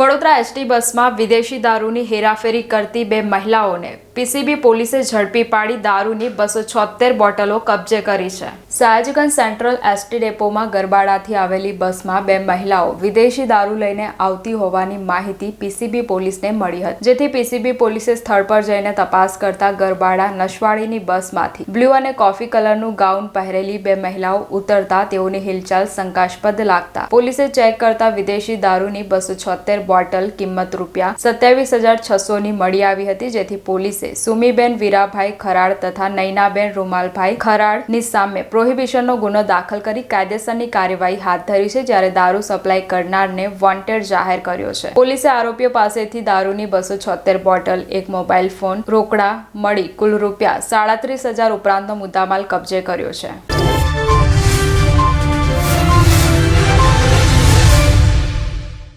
Vadodara ST બસમાં વિદેશી દારૂની હેરાફેરી કરતી બે મહિલાઓને પીસીબી પોલીસે ઝડપી પાડી દારૂની બસો છોતેર બોટલો કબજે કરી છે. સયાજગંજ સેન્ટ્રલ એસટી ડેપોમાં ગરબાડાથી આવેલી બસમાં બે મહિલાઓ વિદેશી દારૂ લઈને આવતી હોવાની માહિતી પીસીબી પોલીસને મળી હતી, જેથી પીસીબી પોલીસે સ્થળ પર જઈને તપાસ કરતા ગરબાડા નશવાડીની બસમાંથી બ્લુ અને કોફી કલરનું ગાઉન પહેરેલી બે મહિલાઓ ઉતરતા તેઓની હિલચાલ શંકાસ્પદ લાગતા પોલીસે ચેક કરતા વિદેશી દારૂની બસો છોતેર બોટલ કિંમત રૂપિયા સત્યાવીસ હજાર છસોની મળી આવી હતી, જેથી પોલીસે સુમીબેન વીરાભાઈ ખરાડ તથા નૈનાબેન રૂમાલભાઈ ખરાડની સામે પ્રોહિબિશનનો ગુનો દાખલ કરી કાયદેસરની કાર્યવાહી હાથ ધરી છે, જ્યારે દારૂ સપ્લાય કરનારને વોન્ટેડ જાહેર કર્યો છે. પોલીસે આરોપીઓ પાસેથી દારૂની બસો છોતેર બોટલ, એક મોબાઈલ ફોન, રોકડા મળી કુલ રૂપિયા સાડત્રીસ હજાર ઉપરાંતનો મુદ્દામાલ કબજે કર્યો છે.